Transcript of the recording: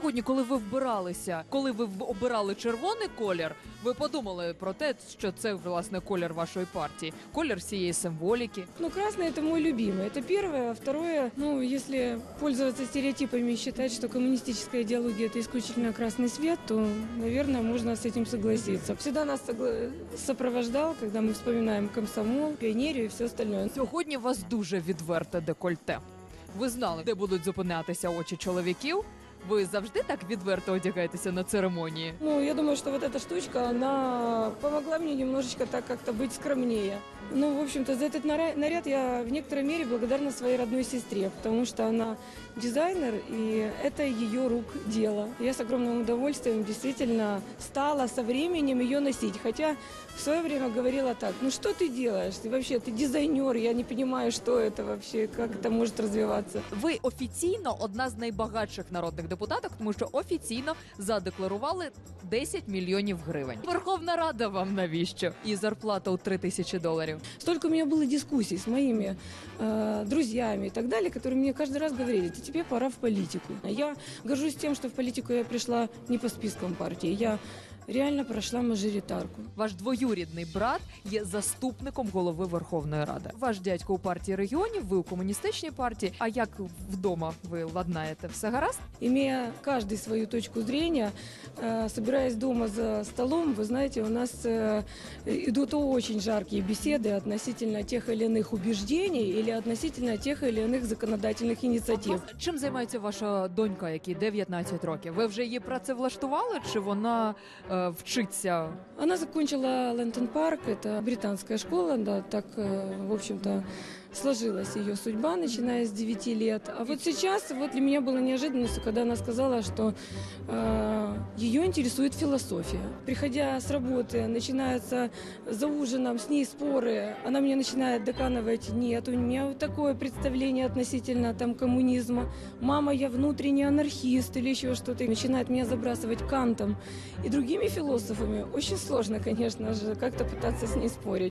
сьогодні, коли ви вбиралися, коли ви в- обирали червоний колір, ви подумали про те, що це власне колір вашої партії, колір всієї символіки. Ну, красный это мой любимый. Это первое. А второе, ну, если пользоваться стереотипами и считать, что коммунистическая идеология это исключительно красный свет, то, наверное, можно с этим согласиться. Всегда нас согла- сопровождал, когда мы вспоминаем комсомол, пионерию и все остальное. Сьогодні у вас дуже відверте декольте. Ви знали, де будуть зупинятися очі чоловіків. Ви завжди так відверто одягаєтеся на церемонії. Ну, я думаю, что вот эта штучка, она помогла мне немножечко так как-то быть скромнее. Ну, в общем-то, за этот нара- наряд я в некоторой мере благодарна своей родной сестре, потому что она дизайнер, и это ее рук дело. Я с огромным удовольствием действительно стала со временем ее носить. Хотя в свое время говорила так, ну что ты делаешь? Ты вообще, ты дизайнер, я не понимаю, что это вообще, как это может развиваться. Ви офіційно одна з найбагатших народних депутаток, тому що офіційно задекларували 10 мільйонів гривень. Верховна Рада вам навіщо? І зарплата у 3 тисячі доларів. Столько у меня было дискуссий с моими э, друзьями и так далее, которые мне каждый раз говорили, «Ты- тебе пора в политику. Я горжусь тем, что в политику я пришла не по спискам партии, я реально прошла мажоритарку. Ваш двоюрідний брат є заступником голови Верховної Ради. Ваш дядько у партії регіонів, ви у комуністичній партії. А як вдома ви ладнаєте? Все гаразд? Имея каждый свою точку зрения, э, собираясь дома за столом, вы знаете, у нас э, идут очень жаркие беседы относительно тех или иных убеждений или относительно тех или иных законодательных инициатив. Чим займається ваша донька, якій 19 років? Ви вже її працевлаштували, чи вона е, вчиться? Она закончила Лэнтон Парк, это британская школа, да, так, э, в общем-то, сложилась ее судьба, начиная с 9 лет. А вот сейчас, вот для меня было неожиданностью, когда она сказала, что э, ее интересует философия. Приходя с работы, начинается за ужином с ней споры, она мне начинает доканывать, нет, у меня вот такое представление относительно там коммунизма, мама, я внутренний анархист или еще что-то, и начинает меня забрасывать Кантом и другими философами. Очень сложно, конечно же, как-то пытаться с ней спорить.